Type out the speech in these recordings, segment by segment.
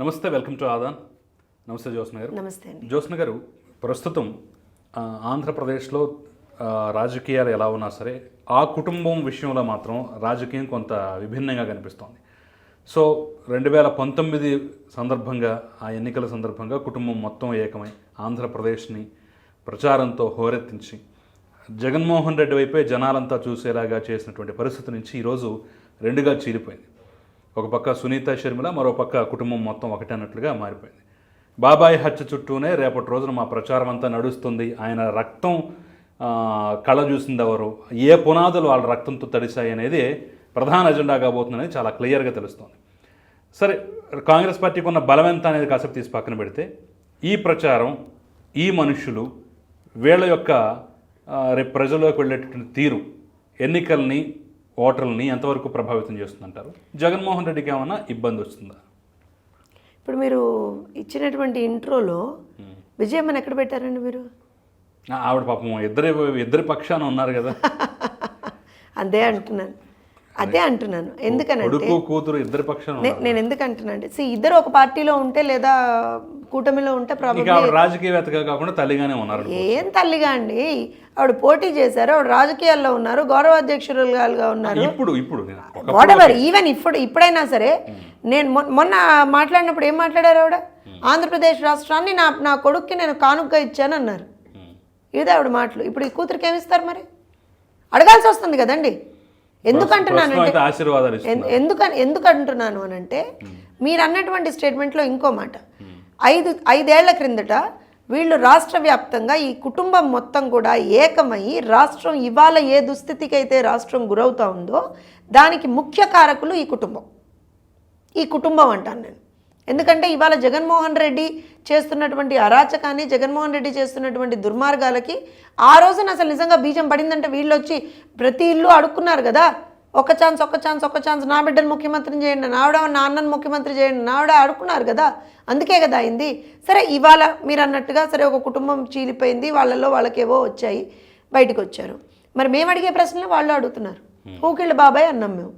నమస్తే welcome to Aadan. నమస్తే జ్యోత్స్న గారు నమస్తే జ్యోత్స్న గారు ప్రస్తుతం ఆంధ్రప్రదేశ్లో రాజకీయాలు ఎలా ఉన్నా సరే ఆ కుటుంబం విషయంలో మాత్రం రాజకీయం కొంత విభిన్నంగా కనిపిస్తోంది. సో రెండు వేల పంతొమ్మిది సందర్భంగా ఆ ఎన్నికల సందర్భంగా కుటుంబం మొత్తం ఏకమై ఆంధ్రప్రదేశ్ని ప్రచారంతో హోరెత్తించి జగన్మోహన్ రెడ్డి వైపే జనాలంతా చూసేలాగా చేసినటువంటి పరిస్థితి నుంచి ఈరోజు రెండుగా చీలిపోయింది. ఒక పక్క సునీత షర్మిల మరో పక్క కుటుంబం మొత్తం ఒకటన్నట్లుగా మారిపోయింది. బాబాయ్ హత్య చుట్టూనే రేపటి రోజున మా ప్రచారం అంతా నడుస్తుంది. ఆయన రక్తం కళ చూసింది ఎవరు? ఏ పునాదులు వాళ్ళ రక్తంతో తడిశాయి అనేది ప్రధాన ఎజెండా కాబోతుందనేది చాలా క్లియర్గా తెలుస్తోంది. సరే కాంగ్రెస్ పార్టీకి ఉన్న బలం ఎంత అనేది కాసేపు తీసి పక్కన పెడితే ఈ ప్రచారం ఈ మనుషులు వీళ్ళ యొక్క రేపు ప్రజల్లోకి వెళ్ళేటటువంటి తీరు ఎన్నికల్ని ఓటర్లని ఎంతవరకు ప్రభావితం చేస్తుందంటారు? జగన్మోహన్ రెడ్డికి ఏమైనా ఇబ్బంది వస్తుందా? ఇప్పుడు మీరు ఇచ్చినటువంటి ఇంట్రోలో విజయమ్మని ఎక్కడ పెట్టారండి మీరు? ఆవిడ పాపం ఇద్దరి ఇద్దరి పక్షాన ఉన్నారు కదా. అదే అంటున్నాను. అదే అంటున్నాను. ఎందుకనంటే కొడుకు కూతురు ఇద్దరి పక్షాన నేను ఎందుకు అంటున్నాను సి ఇద్దరు ఒక పార్టీలో ఉంటే లేదా కూటమిలో ఉంటే రాజకీయవేత్తగా కాకుండా తల్లిగానే ఉన్నారు ఏం తల్లిగా అండి? ఆవిడ పోటీ చేశారు ఆవిడ రాజకీయాల్లో ఉన్నారు గౌరవ అధ్యక్షురాలుగా ఉన్నారు. ఇప్పుడు ఇప్పుడు నేను ఒక- వాట్ ఎవర్ ఈవెన్ ఇప్పుడు ఇప్పుడైనా సరే నేను మొ- మొన్న మాట్లాడినప్పుడు ఏం మాట్లాడారు ఆవిడ? ఆంధ్రప్రదేశ్ రాష్ట్రాన్ని నా నా కొడుక్కి నేను కానుకగా ఇచ్చాను అన్నారు. ఉమ్. ఇది ఆవిడ మాటలు. ఇప్పుడు ఈ కూతురికి ఏమి ఇస్తారు మరి? అడగాల్సి వస్తుంది కదండి. ఎందుకు ప్రస్తుతం అంటున్నానంటే అయితే ఆశీర్వాదాలు ఇస్తున్నారు. ఎన్- ఎందుకని ఎందుకు అంటున్నాను అని అంటే మీరు అన్నటువంటి స్టేట్మెంట్లో ఇంకో మాట. ఐదు ఐదేళ్ళ క్రిందట వీళ్ళు రాష్ట్ర వ్యాప్తంగా ఈ కుటుంబం మొత్తం కూడా ఏకమయ్యి రాష్ట్రం ఇవాళ ఏ దుస్థితికి అయితే రాష్ట్రం గురవుతా ఉందో దానికి ముఖ్య కారకులు ఈ కుటుంబం. ఈ కుటుంబం అంటాను నేను. ఎందుకంటే ఇవాళ జగన్మోహన్ రెడ్డి చేస్తున్నటువంటి అరాచకాన్ని జగన్మోహన్ రెడ్డి చేస్తున్నటువంటి దుర్మార్గాలకి ఆ రోజున అసలు నిజంగా బీజం పడిందంటే వీళ్ళు వచ్చి ప్రతి ఇల్లు అడుక్కున్నారు కదా. ఒక ఛాన్స్ ఒక ఛాన్స్ ఒక ఛాన్స్ నా బిడ్డను ముఖ్యమంత్రిని చేయండి నావిడ నా అన్నను ముఖ్యమంత్రి చేయండి నావిడ అడుక్కున్నారు కదా. అందుకే కదా అయింది. సరే ఇవాళ మీరు అన్నట్టుగా సరే ఒక కుటుంబం చీలిపోయింది వాళ్ళల్లో వాళ్ళకేవో వచ్చాయి బయటకు వచ్చారు. మరి మేము అడిగే ప్రశ్నలు వాళ్ళు అడుగుతున్నారు. ఊకిళ్ళ బాబాయ్ అన్నాం మేము.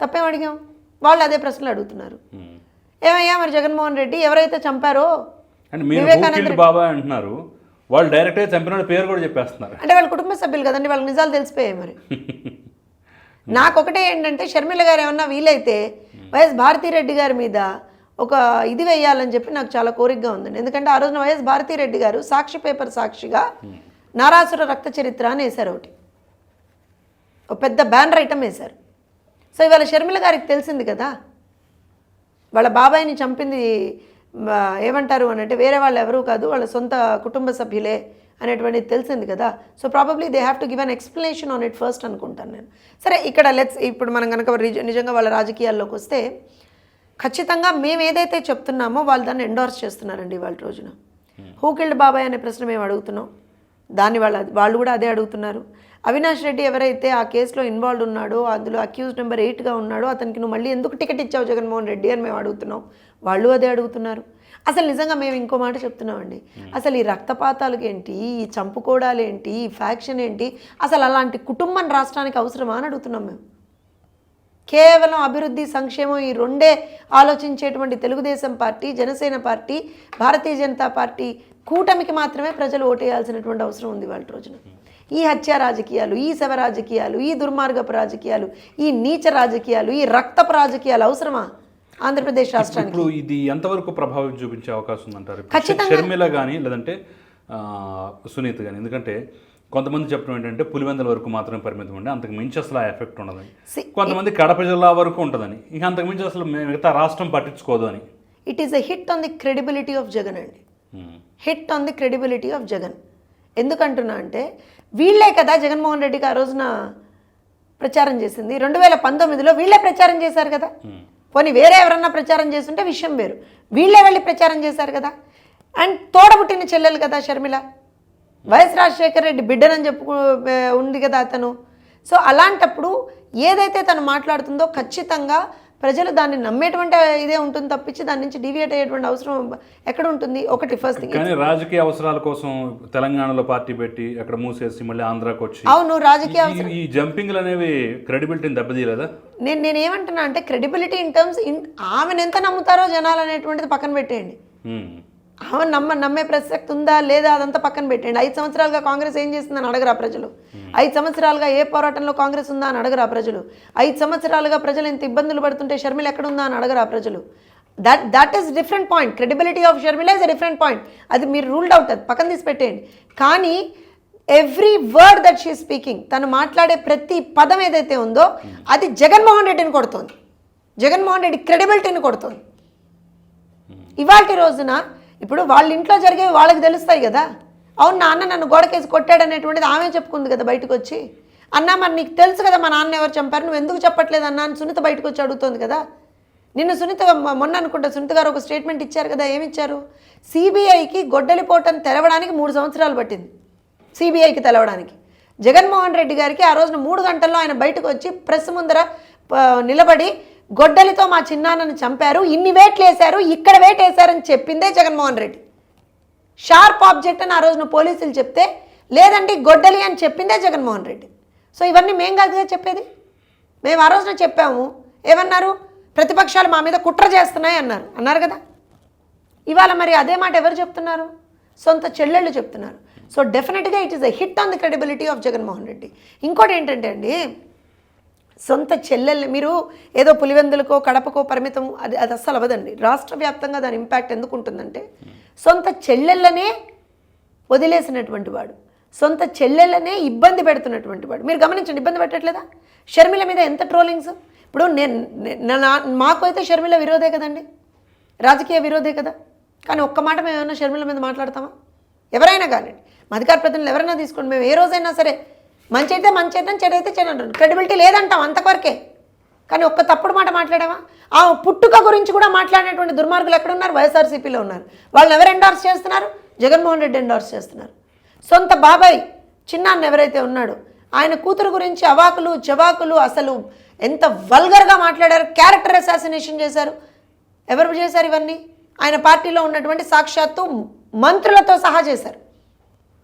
తప్పేం అడిగాం? వాళ్ళు అదే ప్రశ్నలు అడుగుతున్నారు. ఉమ్. ఏమయ్యా మరి జగన్మోహన్ రెడ్డి ఎవరైతే చంపారో? వివేకానంద బాబాయ్ అంటున్నారు. వాళ్ళు డైరెక్ట్గా చంపిన వాళ్ళ పేరు కూడా చెప్పేస్తున్నారు. అంటే వాళ్ళ కుటుంబ సభ్యులు కదండి వాళ్ళకి నిజాలు తెలిసిపోయాయి మరి. నాకొకటే ఏంటంటే షర్మిల గారు ఏమన్నా వీలైతే వైఎస్ భారతీరెడ్డి గారి మీద ఒక ఇది వేయాలని చెప్పి నాకు చాలా కోరికగా ఉందండి. ఎందుకంటే ఆ రోజున వైఎస్ భారతీరెడ్డి గారు సాక్షి పేపర్ సాక్షిగా నారాసుర రక్త చరిత్ర అని వేశారు ఒకటి. ఒక పెద్ద బ్యానర్ ఐటమ్ వేశారు. సో ఇవాళ షర్మిల గారికి తెలిసింది కదా? వాళ్ళ బాబాయిని చంపింది ఏమంటారు అని అంటే వేరే వాళ్ళు ఎవరూ కాదు వాళ్ళ సొంత కుటుంబ సభ్యులే అనేటువంటిది తెలిసింది కదా. So probably they have to give an explanation on it first అనుకుంటాను నేను. సరే ఇక్కడ లెట్స్ ఇప్పుడు మనం కనుక నిజంగా వాళ్ళ రాజకీయాల్లోకి వస్తే ఖచ్చితంగా మేము ఏదైతే చెప్తున్నామో వాళ్ళు దాన్ని ఎండోర్స్ చేస్తున్నారండి వాళ్ళ రోజున. హూకిల్డ్ బాబాయ్ అనే ప్రశ్న మేము అడుగుతున్నాం. దాన్ని వాళ్ళ వాళ్ళు కూడా అదే అడుగుతున్నారు. అవినాష్ రెడ్డి ఎవరైతే ఆ కేసులో ఇన్వాల్వ్ ఉన్నాడో అందులో అక్యూజ్ నెంబర్ ఎయిట్గా ఉన్నాడో అతనికి నువ్వు మళ్ళీ ఎందుకు టికెట్ ఇచ్చావు జగన్మోహన్ రెడ్డి అని మేము అడుగుతున్నాం. వాళ్ళు అదే అడుగుతున్నారు. అసలు నిజంగా మేము ఇంకో మాట చెప్తున్నామండి. అసలు ఈ రక్తపాతాలకి ఏంటి ఈ చంపుకోవడాలు ఏంటి ఈ ఫ్యాక్షన్ ఏంటి అసలు అలాంటి కుటుంబం రాష్ట్రానికి అవసరమా అని అడుగుతున్నాం మేము. కేవలం అభివృద్ధి సంక్షేమం ఈ రెండే ఆలోచించేటువంటి Telugu Desam party Janasena party Bharatiya Janata party కూటమికి మాత్రమే ప్రజలు ఓటేయాల్సినటువంటి అవసరం ఉంది వాళ్ళ రోజున. ఈ హత్య రాజకీయాలు ఈ శవ రాజకీయాలు ఈ దుర్మార్గపు రాజకీయాలు ఈ నీచ రాజకీయాలు ఈ రక్తపు రాజకీయాలు అవసరమా? ఆంధ్రప్రదేశ్ రాష్ట్రానికి. ఇప్పుడు ఇది ఎంతవరకు ప్రభావం చూపించే అవకాశం ఉందంటారు. షర్మిల కానీ లేదంటే సునీత కానీ ఎందుకంటే కొంతమంది చెప్పడం ఏంటంటే పులివెందుల వరకు మాత్రమే పరిమితం ఉండి అంతకు మించి అసలు ఆ ఎఫెక్ట్ ఉండదని. కొంతమంది కడప జిల్లా వరకు ఉంటుందని. ఇక అంతకు మించి అసలు మిగతా రాష్ట్రం పట్టించుకోదు అని. It is a hit on the credibility of Jagan అండి. Hit on the credibility of Jagan ఎందుకంటున్నా అంటే వీళ్ళే కదా జగన్మోహన్ రెడ్డికి ఆ రోజున ప్రచారం చేసింది. రెండు వేల పంతొమ్మిదిలో వీళ్ళే ప్రచారం చేశారు కదా. పోనీ వేరే ఎవరన్నా ప్రచారం చేస్తుంటే విషయం వేరు. వీళ్ళే వెళ్ళి ప్రచారం చేశారు కదా. అండ్ తోడబుట్టిన చెల్లెలు కదా షర్మిల. వైఎస్ రాజశేఖర రెడ్డి బిడ్డనని చెప్పుకు ఉంది కదా అతను. సో అలాంటప్పుడు ఏదైతే తను మాట్లాడుతుందో ఖచ్చితంగా ప్రజలు దాన్ని నమ్మేటువంటి ఇదే ఉంటుంది తప్పించి దాని నుంచి డివియేట్ అయ్యేటువంటి అవసరం ఎక్కడ ఉంటుంది? ఒకటి ఫస్ట్ థింగ్ కానీ రాజకీయ అవసరాల కోసం తెలంగాణలో పార్టీ పెట్టి అక్కడ మూసేసి మళ్ళీ ఆంధ్రాకి వచ్చి అవును రాజకీయ ఈ- ఈ జంపింగ్లు అనేవి క్రెడిబిలిటీని దెబ్బతీయలేదా? నేను నేను ఏమంటున్నా అంటే క్రెడిబిలిటీ ఇన్ టర్మ్స్ ఇన్ ఆమెను ఎంత నమ్ముతారో జనాలు అనేటువంటిది పక్కన పెట్టేయండి. ఆమె నమ్మ నమ్మే ప్రసక్తి ఉందా లేదా అదంతా పక్కన పెట్టండి ఐదు సంవత్సరాలుగా కాంగ్రెస్ ఏం చేస్తుందని అడగరా ప్రజలు? ఐదు సంవత్సరాలుగా ఏ పోరాటంలో కాంగ్రెస్ ఉందా అని అడగరా ప్రజలు? ఐదు సంవత్సరాలుగా ప్రజలు ఇంత ఇబ్బందులు పడుతుంటే షర్మిల ఎక్కడుందా అని అడగరా ప్రజలు? That that is different point credibility of Sharmila is a different point అది మీరు రూల్డ్ అవుట్ అది పక్కన తీసి పెట్టేయండి. కానీ every word that she speaking తను మాట్లాడే ప్రతి పదం ఏదైతే ఉందో అది జగన్మోహన్ రెడ్డిని కొడుతుంది. జగన్మోహన్ రెడ్డి క్రెడిబిలిటీని కొడుతుంది. ఇవాళ రోజున ఇప్పుడు వాళ్ళ ఇంట్లో జరిగేవి వాళ్ళకి తెలుస్తాయి కదా. అవును నాన్న నన్ను గోడకేసి కొట్టాడు అనేటువంటిది ఆమె చెప్పుకుంది కదా బయటకు వచ్చి అన్న మరి నీకు తెలుసు కదా మా నాన్న ఎవరు చంపారు? నువ్వు ఎందుకు చెప్పట్లేదు అన్న అని సునీత బయటకు వచ్చి అడుగుతోంది కదా. నిన్ను సునీత మొన్న అనుకుంటా సునీత గారు ఒక స్టేట్మెంట్ ఇచ్చారు కదా ఏమి ఇచ్చారు సిబిఐకి గొడ్డలిపోటను తెరవడానికి మూడు సంవత్సరాలు పట్టింది. సిబిఐకి తెలవడానికి. జగన్మోహన్ రెడ్డి గారికి ఆ రోజున మూడు గంటల్లో ఆయన బయటకు వచ్చి ప్రెస్ ముందర నిలబడి గొడ్డలితో మా చిన్నాన్నని చంపారు ఇన్ని వేట్లు వేశారు ఇక్కడ వేట్ వేశారని చెప్పిందే జగన్మోహన్ రెడ్డి. షార్ప్ ఆబ్జెక్ట్ అని ఆ రోజున పోలీసులు చెప్తే లేదండి గొడ్డలి అని చెప్పిందే జగన్మోహన్ రెడ్డి. సో ఇవన్నీ మేం కాదుగా చెప్పేది? మేము ఆ రోజున చెప్పాము ఏమన్నారు? ప్రతిపక్షాలు మా మీద కుట్ర చేస్తున్నాయి అన్నారు. అన్నారు కదా? ఇవాళ మరి అదే మాట ఎవరు చెప్తున్నారు? సొంత చెల్లెళ్ళు చెప్తున్నారు. సో డెఫినెట్గా it is a hit on the credibility of Jaganmohan Reddy. ఇంకోటి ఏంటంటే అండి సొంత చెల్లెల్ని మీరు ఏదో పులివెందులకో కడపకో పరిమితం అది అది అస్సలు అవ్వదండి. రాష్ట్ర వ్యాప్తంగా దాని ఇంపాక్ట్ ఎందుకు ఉంటుందంటే సొంత చెల్లెళ్ళనే వదిలేసినటువంటి వాడు సొంత చెల్లెళ్ళనే ఇబ్బంది పెడుతున్నటువంటి వాడు. మీరు గమనించండి ఇబ్బంది పెట్టట్లేదా? షర్మిల మీద ఎంత ట్రోలింగ్స్ ఇప్పుడు నేను నా- మాకు అయితే షర్మిల విరోధే కదండి. రాజకీయ విరోధే కదా. కానీ ఒక్క మాట మేము ఏమైనా షర్మిల మీద మాట్లాడతామా? ఎవరైనా కానీ అధికార ప్రతినిధులు ఎవరైనా తీసుకోండి. మేము ఏ రోజైనా సరే మంచి అయితే మంచి అయితే చెడు అయితే చెడు అంటారు. క్రెడిబిలిటీ లేదంటాం అంతవరకే. కానీ ఒక్క తప్పుడు మాట మాట్లాడావా? ఆ పుట్టుక గురించి కూడా మాట్లాడేటువంటి దుర్మార్గులు ఎక్కడ ఉన్నారు వైఎస్ఆర్సీపీలో ఉన్నారు. వాళ్ళని ఎవరు ఎండార్స్ చేస్తున్నారు? జగన్మోహన్ రెడ్డి ఎండార్స్ చేస్తున్నారు. సొంత బాబాయ్ చిన్నాన్న ఎవరైతే ఉన్నాడో ఆయన కూతురు గురించి అవాకులు జవాకులు అసలు ఎంత వల్గర్గా మాట్లాడారు? క్యారెక్టర్ అసాసినేషన్ చేశారు. ఎవరు చేశారు ఇవన్నీ? ఆయన పార్టీలో ఉన్నటువంటి సాక్షాత్తు మంత్రులతో సహా చేశారు.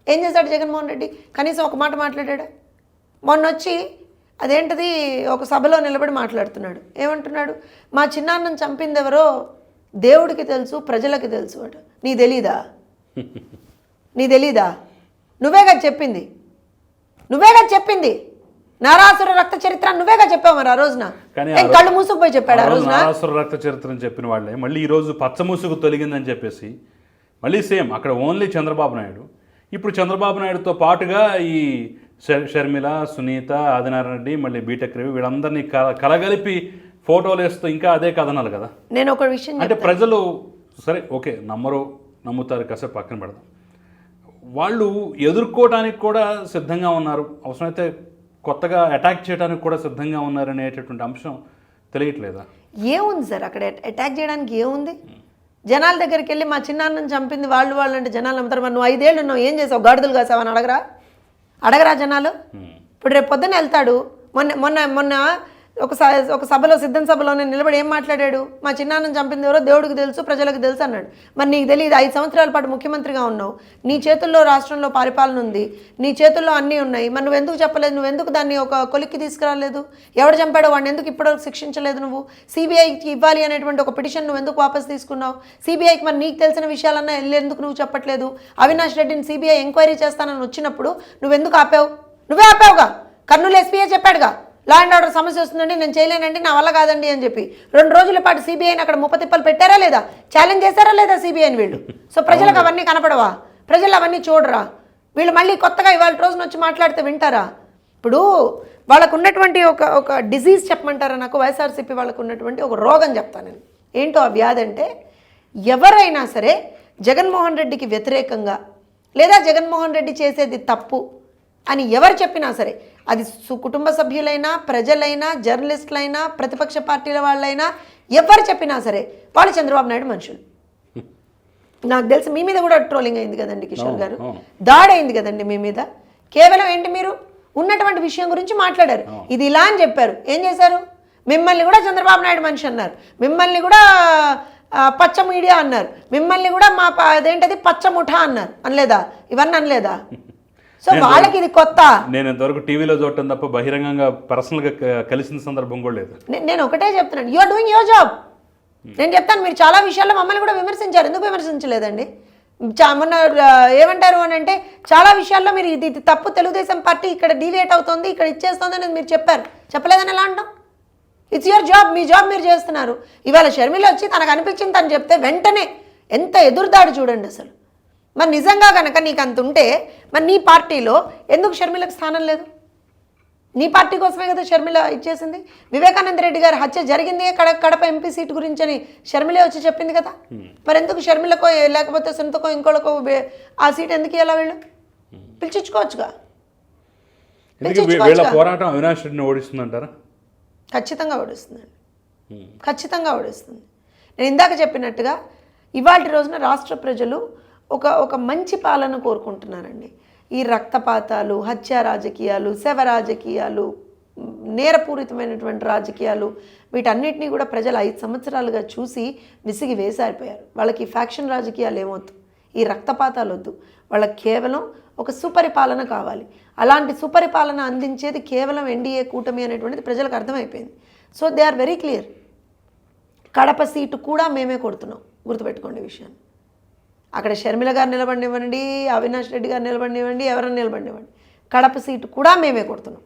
ఏం చేశాడు జగన్మోహన్ రెడ్డి? కనీసం ఒక మాట మాట్లాడాడా? మొన్న వచ్చి అదేంటిది ఒక సభలో నిలబడి మాట్లాడుతున్నాడు. ఏమంటున్నాడు? మా చిన్నాన్నని చంపింది ఎవరో దేవుడికి తెలుసు ప్రజలకి తెలుసు అట. నీ తెలీదా? నీ తెలీదా? నువ్వేగా చెప్పింది. నువ్వేగా చెప్పింది. నారాసుర రక్త చరిత్ర నువ్వేగా చెప్పావు మరి ఆ రోజున. కళ్ళు మూసుకుపోయి చెప్పాడు ఆ ఆ రోజు రోజున? నారాసుర రక్త చరిత్రని చెప్పిన వాళ్ళే. మళ్ళీ ఈరోజు పచ్చముసుగు తొలగిందని చెప్పేసి మళ్ళీ సేమ్ అక్కడ ఓన్లీ చంద్రబాబు నాయుడు. ఇప్పుడు చంద్రబాబు నాయుడుతో పాటుగా ఈ షర్- షర్మిల సునీత ఆదినారాయణ రెడ్డి మళ్ళీ బీటెక్ రవి వీళ్ళందరినీ కల కలగలిపి ఫోటోలు వేస్తూ ఇంకా అదే కథనాలు కదా. నేను ఒక విషయం అంటే ప్రజలు సరే ఓకే నమ్మరు నమ్ముతారు కాసేపు పక్కన పెడదాం. వాళ్ళు ఎదుర్కోవడానికి కూడా సిద్ధంగా ఉన్నారు. అవసరమైతే కొత్తగా అటాక్ చేయడానికి కూడా సిద్ధంగా ఉన్నారు అనేటటువంటి అంశం తెలియట్లేదా? ఏముంది సార్ అక్కడ? అట- అటాక్ చేయడానికి ఏముంది? జనాల దగ్గరికి వెళ్ళి మా చిన్నాన్నని చంపింది వాళ్ళు వాళ్ళు అంటే జనాలు నమ్ముతారు. మరి నువ్వు ఐదేళ్ళు ఉన్నావు ఏం చేసావు? గాడిదలు కాసావని అడగరా? అడగరా జనాలు? ఇప్పుడు రేపు పొద్దున్న వెళ్తాడు. మొన్న మొన్న మొన్న ఒక స- ఒక సభలో సిద్ధం సభలోనే నిలబడి ఏం మాట్లాడాడు? మా చిన్నాన్నని చంపింది ఎవరో దేవుడికి తెలుసు ప్రజలకు తెలుసు అన్నాడు. మరి నీకు తెలియదు ఐదు సంవత్సరాల పాటు ముఖ్యమంత్రిగా ఉన్నావు. నీ చేతుల్లో రాష్ట్రంలో పరిపాలన ఉంది. నీ చేతుల్లో అన్నీ ఉన్నాయి. మరి నువ్వు ఎందుకు చెప్పలేదు? నువ్వు ఎందుకు దాన్ని ఒక కొలిక్కి తీసుకురాలేదు? ఎవడు చంపాడో వాడిని ఎందుకు ఇప్పటివరకు శిక్షించలేదు నువ్వు? సిబిఐకి ఇవ్వాలి అనేటువంటి ఒక పిటిషన్ నువ్వు ఎందుకు వాపస్ తీసుకున్నావు? సిబిఐకి మరి నీకు తెలిసిన విషయాలన్నా వెళ్ళేందుకు నువ్వు చెప్పట్లేదు? అవినాష్ రెడ్డిని సిబిఐ ఎంక్వైరీ చేస్తానని వచ్చినప్పుడు నువ్వు ఎందుకు ఆపావు? నువ్వే ఆపావుగా? కర్నూలు ఎస్పీఏ చెప్పాడుగా. లా అండ్ ఆర్డర్ సమస్య వస్తుందండి నేను చేయలేనండి నా వల్ల కాదండి అని చెప్పి. రెండు రోజుల పాటు సిబిఐని అక్కడ ముప్పతిప్పలు పెట్టారా లేదా? ఛాలెంజ్ చేశారా లేదా సిబిఐని వీళ్ళు? సో ప్రజలకు అవన్నీ కనపడవా? ప్రజలు అవన్నీ చూడరా? వీళ్ళు మళ్ళీ కొత్తగా ఇవాళ రోజున వచ్చి మాట్లాడితే వింటారా? ఇప్పుడు వాళ్ళకు ఉన్నటువంటి ఒక ఒక డిజీజ్ చెప్పమంటారా నాకు? వైఎస్ఆర్సీపీ వాళ్ళకు ఉన్నటువంటి ఒక రోగం చెప్తాను నేను. ఏంటో ఆ వ్యాధి అంటే ఎవరైనా సరే జగన్మోహన్ రెడ్డికి వ్యతిరేకంగా లేదా జగన్మోహన్ రెడ్డి చేసేది తప్పు అని ఎవరు చెప్పినా సరే అది సు- కుటుంబ సభ్యులైనా ప్రజలైనా జర్నలిస్టులైనా ప్రతిపక్ష పార్టీల వాళ్ళైనా ఎవరు చెప్పినా సరే వాళ్ళు చంద్రబాబు నాయుడు మనుషులు. నాకు తెలిసి మీ మీద కూడా ట్రోలింగ్ అయింది కదండి కిషోర్ గారు. అవును. దాడి అయింది కదండి మీ మీద. కేవలం ఏంటి మీరు? ఉన్నటువంటి విషయం గురించి మాట్లాడారు. ఇది ఇలా అని చెప్పారు. ఏం చేశారు? మిమ్మల్ని కూడా చంద్రబాబు నాయుడు మనిషి అన్నారు. మిమ్మల్ని కూడా పచ్చ మీడియా అన్నారు. మిమ్మల్ని కూడా మా అదేంటది? పచ్చ ముఠా అన్నారు. అనలేదా? ఇవన్నీ అనలేదా? సో వాళ్ళకి ఇది కొత్త. నేను ఇంతవరకు టీవీలో చూడటం తప్ప బహిరంగంగా పర్సనల్గా కలిసిన సందర్భం కూడా లేదు. నేను ఒకటే చెప్తున్నాను. You are doing your job నేను చెప్తాను మీరు చాలా విషయాల్లో మమ్మల్ని కూడా విమర్శించారు. ఎందుకు విమర్శించలేదండి? మొన్న ఏమంటారు అని అంటే చాలా విషయాల్లో మీరు ఇది ఇది తప్పు. తెలుగుదేశం పార్టీ ఇక్కడ డీవియేట్ అవుతుంది ఇక్కడ ఇచ్చేస్తుంది అనేది మీరు చెప్పారు. చెప్పలేదని ఎలా అంటాం? ఇట్స్ యువర్ జాబ్ మీ జాబ్ మీరు చేస్తున్నారు. ఇవాళ షర్మిల వచ్చి తనకు అనిపించింది తను చెప్తే వెంటనే ఎంత ఎదురుదాడి చూడండి అసలు. మరి నిజంగా కనుక నీకు అంత ఉంటే మరి నీ పార్టీలో ఎందుకు షర్మిలకు స్థానం లేదు? నీ పార్టీ కోసమే కదా షర్మిల ఇచ్చేసింది? వివేకానంద రెడ్డి గారి హత్య జరిగింది కడ కడప ఎంపీ సీట్ గురించి అని షర్మిలే వచ్చి చెప్పింది కదా? మరి ఎందుకు షర్మిలకో లేకపోతే సొంతకో ఇంకోళ్ళకో ఆ సీట్ ఎందుకు ఇలా వీళ్ళు? పిలిచించుకోవచ్చుగా వీళ్ళ పోరాటం అవినాష్ రెడ్డిని ఓడిస్తుందంటారా? ఖచ్చితంగా ఓడిస్తుందండి ఖచ్చితంగా ఓడిస్తుంది. నేను ఇందాక చెప్పినట్టుగా ఇవాళ రోజున రాష్ట్ర ప్రజలు ఒక ఒక మంచి పాలన కోరుకుంటున్నారండి ఈ రక్తపాతాలు హత్య రాజకీయాలు శవ రాజకీయాలు నేరపూరితమైనటువంటి రాజకీయాలు వీటన్నిటినీ కూడా ప్రజలు ఐదు సంవత్సరాలుగా చూసి విసిగి వేసారిపోయారు. వాళ్ళకి ఫ్యాక్షన్ రాజకీయాలు ఏమొద్దు. ఈ రక్తపాతాలు వద్దు. వాళ్ళకి కేవలం ఒక సుపరిపాలన కావాలి. అలాంటి సుపరిపాలన అందించేది కేవలం ఎన్డీఏ కూటమి అనేటువంటిది ప్రజలకు అర్థమైపోయింది. So they are very clear. Kadapa seat కూడా మేమే కొడుతున్నాం. గుర్తుపెట్టుకోండి విషయాన్ని. అక్కడ షర్మిల గారు నిలబడినివ్వండి అవినాష్ రెడ్డి గారు నిలబడినివ్వండి ఎవరైనా నిలబడినివ్వండి. కడప సీటు కూడా మేమే కొడుతున్నాం.